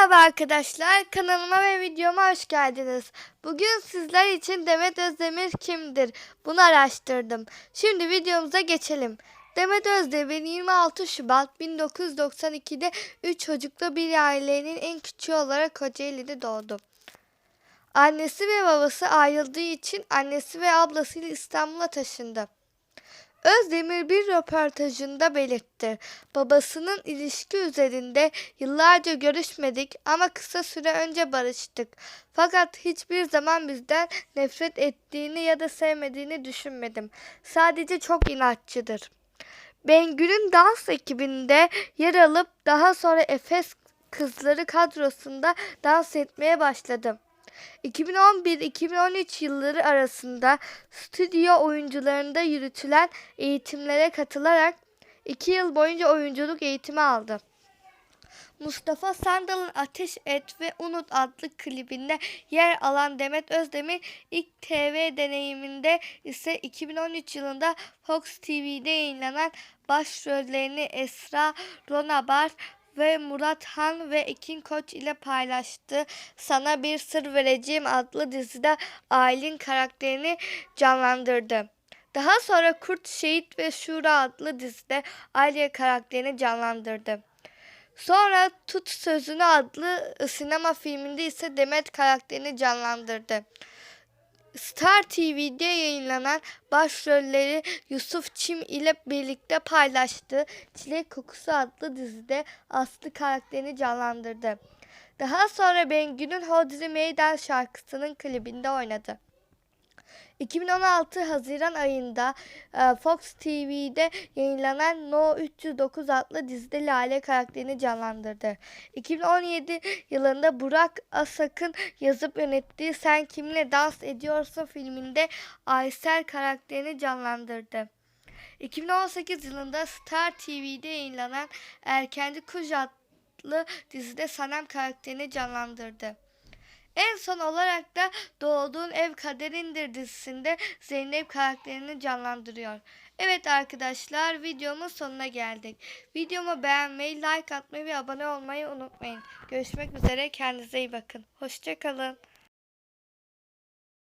Merhaba arkadaşlar, kanalıma ve videoma hoş geldiniz. Bugün sizler için Demet Özdemir kimdir? Bunu araştırdım. Şimdi videomuza geçelim. Demet Özdemir 26 Şubat 1992'de 3 çocuklu bir ailenin en küçüğü olarak Kocaeli'de doğdu. Annesi ve babası ayrıldığı için annesi ve ablasıyla İstanbul'a taşındı. Özdemir bir röportajında belirtti. Babasının ilişki üzerinde yıllarca görüşmedik ama kısa süre önce barıştık. Fakat hiçbir zaman bizden nefret ettiğini ya da sevmediğini düşünmedim. Sadece çok inatçıdır. Bengül'ün dans ekibinde yer alıp daha sonra Efes Kızları kadrosunda dans etmeye başladım. 2011-2013 yılları arasında stüdyo oyuncularında yürütülen eğitimlere katılarak 2 yıl boyunca oyunculuk eğitimi aldı. Mustafa Sandal'ın Ateş Et ve Unut adlı klibinde yer alan Demet Özdemir ilk TV deneyiminde ise 2013 yılında Fox TV'de yayınlanan başrollerini Esra Ronabar ve Murat Han ve Ekin Koç ile paylaştı. Sana Bir Sır Vereceğim adlı dizide Aylin karakterini canlandırdı. Daha sonra Kurt Şehit ve Şura adlı dizide Aliye karakterini canlandırdı. Sonra Tut Sözünü adlı sinema filminde ise Demet karakterini canlandırdı. Star TV'de yayınlanan başrolleri Yusuf Çim ile birlikte paylaştığı Çilek Kokusu adlı dizide Aslı karakterini canlandırdı. Daha sonra Bengü'nün Hodri Meydan şarkısının klibinde oynadı. 2016 Haziran ayında e, Fox TV'de yayınlanan No 309 adlı dizide Lale karakterini canlandırdı. 2017 yılında Burak Asak'ın yazıp yönettiği Sen Kiminle Dans Ediyorsun filminde Aysel karakterini canlandırdı. 2018 yılında Star TV'de yayınlanan Erkenci Kuş adlı dizide Sanem karakterini canlandırdı. En son olarak da Doğduğun Ev Kaderindir dizisinde Zeynep karakterini canlandırıyor. Evet arkadaşlar videomun sonuna geldik. Videomu beğenmeyi, like atmayı ve abone olmayı unutmayın. Görüşmek üzere kendinize iyi bakın. Hoşçakalın.